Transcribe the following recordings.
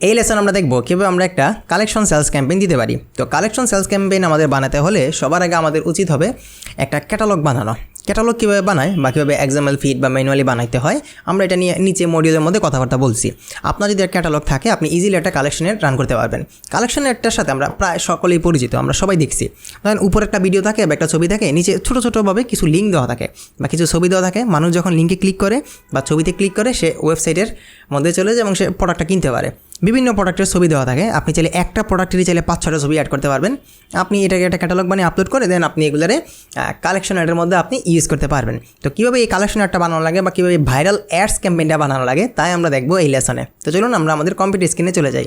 এই লেসন আমরা দেখব কীভাবে আমরা একটা কালেকশন সেলস ক্যাম্পেইন দিতে পারি। তো কালেকশন সেলস ক্যাম্পেইন আমাদের বানাতে হলে সবার আগে আমাদের উচিত হবে একটা ক্যাটালগ বানানো। ক্যাটালগ কীভাবে বানায় বা কীভাবে এক্সাম্পল ফিট বা ম্যানুয়ালি বানাইতে হয়, আমরা এটা নিয়ে নিচে মডিউলের মধ্যে কথাবার্তা বলছি। আপনার যদি ক্যাটালগ থাকে, আপনি ইজিলি একটা কালেকশনের রান করতে পারবেন। কালেকশনের একটার সাথে আমরা প্রায় সকলেই পরিচিত, আমরা সবাই দেখছি। ধরেন উপরে একটা ভিডিও থাকে বা একটা ছবি থাকে, নিচে ছোটো ছোটোভাবে কিছু লিঙ্ক দেওয়া থাকে বা কিছু ছবি দেওয়া থাকে। মানুষ যখন লিঙ্কে ক্লিক করে বা ছবিতে ক্লিক করে, সে ওয়েবসাইটের মধ্যে চলে যায় এবং সে প্রোডাক্টটা কিনতে পারে। বিভিন্ন প্রোডাক্টের ছবি দেওয়া থাকে। আপনি চাইলে একটা প্রোডাক্টেরই চাইলে পাঁচ ছটা ছবি অ্যাড করতে পারবেন। আপনি এটাকে একটা ক্যাটালগ বানিয়ে আপলোড করে দেন আপনি এগুলারে কালেকশন অ্যাডের মধ্যে আপনি ইউজ করতে পারবেন। তো কীভাবে এই কালেকশন অ্যাডটা বানানো লাগে বা কীভাবে ভাইরাল অ্যাডস ক্যাম্পেইনটা বানানো লাগে, তাই আমরা দেখব এই লেসনে তো চলুন আমরা আমাদের কম্পিউটার স্ক্রিনে চলে যাই।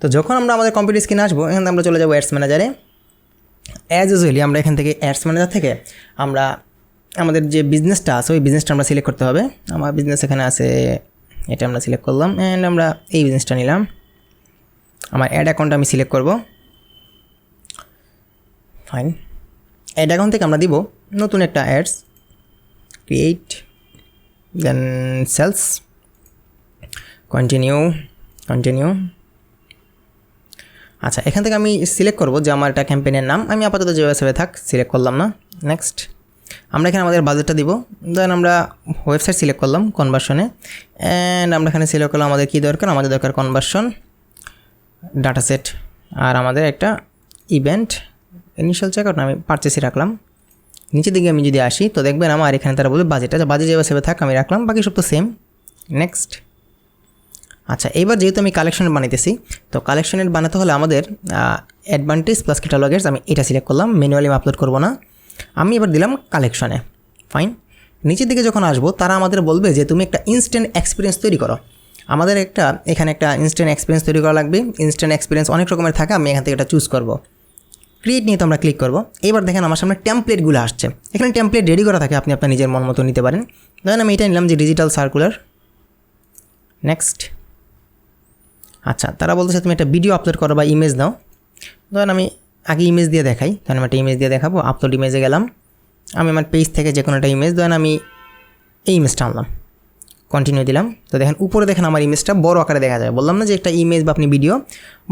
তো যখন আমরা আমাদের কম্পিউটার স্ক্রিনে আসব, এখান থেকে আমরা চলে যাব অ্যাডস ম্যানেজারে অ্যাজ ইউজুয়ালি আমরা এখান থেকে অ্যাডস ম্যানেজার থেকে আমরা আমাদের যে বিজনেসটা আছে, ওই বিজনেসটা আমরা সিলেক্ট করতে হবে। আমার বিজনেস এখানে আছে এটা আমরা সিলেক্ট করলাম অ্যান্ড আমরা এই বিজনেসটা নিলাম। আমার অ্যাড অ্যাকাউন্ট আমি সিলেক্ট করব। ফাইন অ্যাড অ্যাকাউন্ট থেকে আমরা দিব নতুন একটা ads create then sales continue continue আচ্ছা এখান থেকে আমি সিলেক্ট করব যে আমার একটা ক্যাম্পেইনের নাম। আমি আপাতত যেভাবে থাক সিলেক্ট করলাম না। নেক্সট আমরা এখানে আমাদের বাজেটটা দিব। দেন আমরা ওয়েবসাইট সিলেক্ট করলাম কনভার্সনে অ্যান্ড আমরা এখানে সিলেক্ট করলাম আমাদের কী দরকার? আমাদের দরকার কনভার্সন ডাটা সেট আর আমাদের একটা ইভেন্ট ইনিশিয়াল চেকআউট আমি পারচেসই রাখলাম। নিচের দিকে আমি যদি আসি, তো দেখবেন আমার এখানে তারা বলবে বাজেট আচ্ছা বাজেট যেভাবে সেভাবে থাক, আমি রাখলাম, বাকি সব তো সেম নেক্সট আচ্ছা এবার যেহেতু আমি কালেকশন বানাইতেছি, তো কালেকশনের বানাতে হলে আমাদের অ্যাডভান্টেজ প্লাস ক্যাটালগের আমি এটা সিলেক্ট করলাম ম্যানুয়ালি আমি আপলোড করব না। আমি এবার দিলাম কালেকশনে ফাইন নিচের দিকে যখন আসব, তারা আমাদের বলবে যে, তুমি একটা ইনস্ট্যান্ট এক্সপিরিয়েন্স তৈরি করো। আমাদের একটা, এখানে একটা ইনস্ট্যান্ট এক্সপিরিয়েন্স তৈরি করা লাগবে। ইনস্ট্যান্ট এক্সপিরিয়েন্স অনেক রকমের থাকে, আমি এখান থেকে এটা চুজ করব। ক্রিয়েট নিয়ে তো আমরা ক্লিক করব। এবার দেখেন আমার সামনে টেমপ্লেটগুলো আসছে। এখানে টেমপ্লেট রেডি করা থাকে, আপনি আপনার নিজের মন মতো নিতে পারেন। ধরেন আমি এটা নিলাম যে ডিজিটাল সার্কুলার নেক্সট আচ্ছা তারা বলতেছে, তুমি একটা ভিডিও আপলোড করো বা ইমেজ দাও। ধরেন আমি আগে ইমেজ দিয়ে দেখাই। ধরেন আমি একটা ইমেজ দিয়ে দেখাবো আপলোড ইমেজে গেলাম। আমি আমার পেজ থেকে যে কোনো একটা ইমেজ ধরেন আমি এই ইমেজটা আনলাম। কন্টিনিউ দিলাম। তো দেখেন, উপরে দেখেন আমার ইমেজটা বড় আকারে দেখা যায় বললাম না যে একটা ইমেজ বা আপনি ভিডিও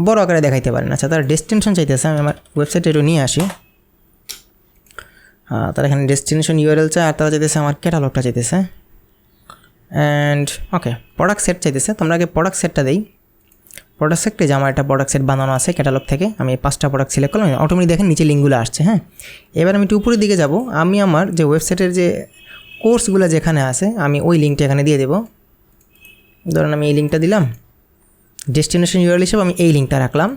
বড় আকারে দেখাইতে পারেন। আচ্ছা তার ডেস্টিনেশন চাইতেছে, আমি আমার ওয়েবসাইটে একটু নিয়ে আসি। তারা এখানে ডেস্টিনেশন ইউআরএল চায় আর তারা চাইতেছে আমার ক্যাটালগটা চাইতেছে। অ্যান্ড ওকে প্রোডাক্ট সেট চাইতেছে। তোমরা আগে প্রোডাক্ট সেটটা দিই। প্রোডাক্ট যে আমার একটা প্রোডাক্ট সেট বানানো আছে ক্যাটালগ থেকে। আমি পাঁচটা প্রোডাক্ট সিলেক্ট করলাম অটোমেটিক দেখেন নিচে লিঙ্কগুলো আসছে হ্যাঁ? এবার আমি একটু উপরের দিকে যাব। আমি আমার যে ওয়েবসাইটের যে কোর্সগুলো যেখানে আছে, আমি ওই লিঙ্কটা এখানে দিয়ে দেবো। ধরুন আমি এই লিঙ্কটা দিলাম। ডেস্টিনেশন ইউআরএল হিসেবে আমি এই লিঙ্কটা রাখলাম।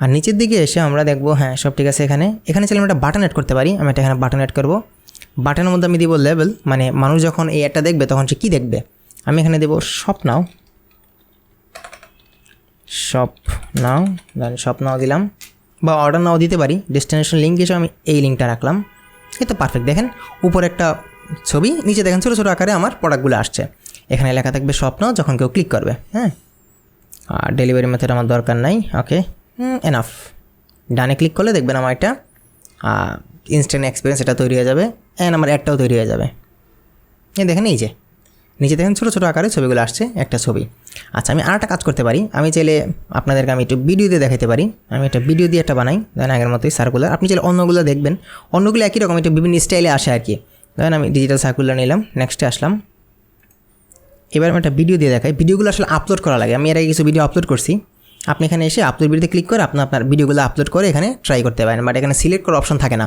আর নিচের দিকে এসে আমরা দেখব হ্যাঁ সব ঠিক আছে এখানে। এখানে চাইলে আমি একটা বাটন অ্যাড করতে পারি। আমি একটা এখানে বাটন অ্যাড করব। বাটনের মধ্যে আমি দিব লেভেল মানে মানুষ যখন এই অ্যাডটা দেখবে, তখন সে কী দেখবে? আমি এখানে দেবো shop now shop now then shop now দিলাম। বা অর্ডার নাও দিতে পারি। ডেস্টিনেশন লিঙ্ক হিসেবে আমি এই লিঙ্কটা রাখলাম। এই তো পারফেক্ট দেখেন, উপরে একটা ছবি, নিচে দেখেন ছোটো ছোটো আকারে আমার প্রোডাক্টগুলো আসছে। এখানে লেখা থাকবে স্বপ্ন, যখন কেউ ক্লিক করবে হ্যাঁ? আর ডেলিভারি মেথড আমার দরকার নাই। ওকে এনাফ ডানে ক্লিক করলে দেখবেন আমার একটা ইনস্ট্যান্ট এক্সপিরিয়েন্স এটা তৈরি হয়ে যাবে। অ্যান্ড আমার অ্যাডটাও তৈরি হয়ে যাবে। দেখেন এই যে। নিচে দেখেন ছোটো ছোটো আকারে ছবিগুলো আসছে, একটা ছবি। আচ্ছা আমি আর একটা কাজ করতে পারি। আমি চাইলে আপনাদেরকে আমি একটু ভিডিও দিয়ে দেখাতে পারি। আমি একটা ভিডিও দিয়ে একটা বানাই দেন আগের মতোই সার্কুলার আপনি চাইলে অন্যগুলো দেখবেন। অন্যগুলো একই রকম, একটু বিভিন্ন স্টাইলে আসে আর কি। ধরেন আমি ডিজিটাল সার্কুলার নিলাম নেক্সটে আসলাম। এবার আমি একটা ভিডিও দিয়ে দেখাই। ভিডিওগুলো আসলে আপলোড করা লাগে। আমি এর আগে কিছু ভিডিও আপলোড করছি। আপনি এখানে এসে আপলোড ভিডিওতে ক্লিক করে আপনি আপনার ভিডিওগুলো আপলোড করে এখানে ট্রাই করতে পারেন। বাট এখানে সিলেক্ট করার অপশন থাকে না।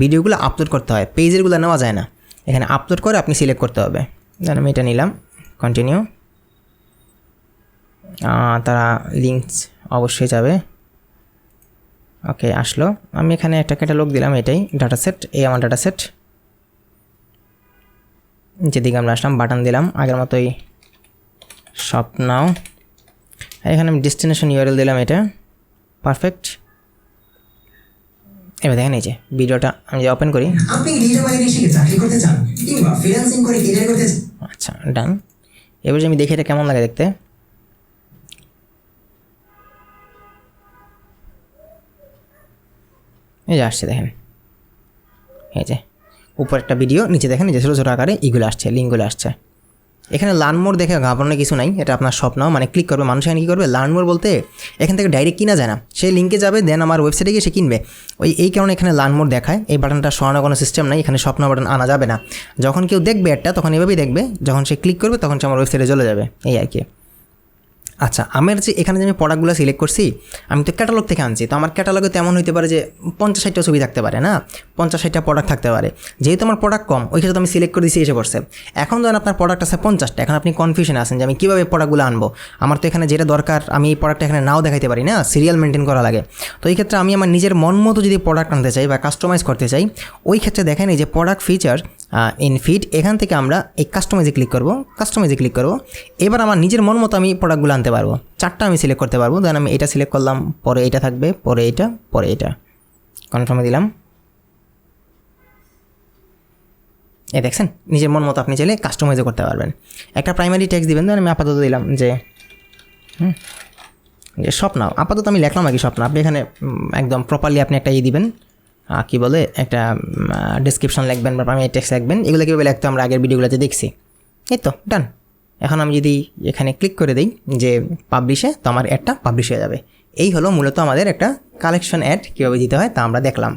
ভিডিওগুলো আপলোড করতে হয়। পেজেরগুলো নেওয়া যায় না। এখানে আপলোড করে আপনি সিলেক্ট করতে হবে। দেন আমি এটা নিলাম। কন্টিনিউ তারা লিঙ্কস অবশ্যই যাবে। ওকে, আসলো। আমি এখানে একটা ক্যাটালগ দিলাম এটাই ডাটা সেট এই আমার ডাটা সেট যেদিকে আমরা আসলাম বাটন দিলাম, আগের মতোই শপ নাও এখানে আমি ডেস্টিনেশন ইউআরএল দিলাম এটা। পারফেক্ট এবার দেখেন এই যে ভিডিওটা আমি যে ওপেন করি। আপনি চাকরি করতে চান? কিংবা ফ্রিল্যান্সিং করে কেরিয়ার করতে চান? আচ্ছা ডান এবার যে আমি দেখি এটা কেমন লাগে দেখতে। এই যে আসছে দেখেন। এই যে উপর একটা ভিডিও নিচে দেখেন এই যে ছোটো ছোটো আকারে এগুলো আসছে লিঙ্কগুলো আসছে। এখানে লার্ন দেখে ঘাবড়ানোর কিছু নাই, এটা আপনার স্বপ্ন মানে ক্লিক করবে, মানুষ এখানে কী করবে? লার্ন বলতে এখান থেকে ডাইরেক্ট কিনা যায় না। সে লিঙ্কে যাবে দেন আমার ওয়েবসাইটে গিয়ে সে কিনবে। ওই, এই কারণে এখানে লার্ন দেখায়। এই বাটনটা সরানো কোনো সিস্টেম নাই, এখানে স্বপ্ন বাটন আনা যাবে না। যখন কেউ দেখবে একটা তখন এভাবেই দেখবে, যখন সে ক্লিক করবে, তখন সে আমার ওয়েবসাইটে চলে যাবে। এই আর কি। আচ্ছা আমার যে এখানে যে আমি প্রোডাক্টগুলো সিলেক্ট করছি, আমি তো ক্যাটালগ থেকে আনছি, তো আমার ক্যাটালগে তেমন হতে পারে যে পঞ্চাশ ষাটটা ছবি থাকতে পারে, না? পঞ্চাশ ষাটটা প্রোডাক্ট থাকতে পারে। যেহেতু আমার প্রোডাক্ট কম ওই ক্ষেত্রে আমি সিলেক্ট করে দিয়েছি এসে পড়ছে। এখন যখন আপনার প্রোডাক্ট আছে পঞ্চাশটা, এখন আপনি কনফিউশনে আছেন যে আমি কীভাবে প্রোডাক্টগুলো আনব? আমার তো এখানে যেটা দরকার, আমি এই প্রোডাক্টটা এখানে নাও দেখাইতে পারি, না? সিরিয়াল মেনটেন করা লাগে। তো এই ক্ষেত্রে আমি আমার নিজের মন মতো যদি প্রোডাক্ট আনতে চাই বা কাস্টমাইজ করতে চাই, ওই ক্ষেত্রে দেখেন এই যে প্রোডাক্ট ফিচার ইন ফিড এখান থেকে আমরা এই কাস্টমাইজে ক্লিক করব কাস্টমাইজে ক্লিক করব। এবার আমার নিজের মন মতো আমি প্রোডাক্টগুলো আনতে পারব। চারটা আমি সিলেক্ট করতে পারব। দেন আমি এটা সিলেক্ট করলাম, পরে এটা থাকবে, পরে এটা পরে এটা। কনফার্মে দিলাম। এ দেখছেন? নিজের মন মতো আপনি চাইলে কাস্টমাইজও করতে পারবেন। একটা প্রাইমারি ট্যাক্স দিবেন দেন আমি আপাতত দিলাম যে, হুম, যে স্বপ্ন। আপাতত আমি লিখলাম আর কি স্বপ্ন। আপনি এখানে একদম প্রপারলি আপনি একটা ই দিবেন। কি বলে? একটা ডিসক্রিপশন লিখবেন বা প্রাইমারি টেক্সট লিখবেন। এগুলো কীভাবে লিখতে আমরা আগের ভিডিওগুলোতে দেখছি। এই তো ডান এখন আমি যদি এখানে ক্লিক করে দিই যে পাবলিশে তো আমার অ্যাডটা পাবলিশ হয়ে যাবে। এই হলো মূলত আমাদের একটা কালেকশন অ্যাড কীভাবে দিতে হয় তা আমরা দেখলাম।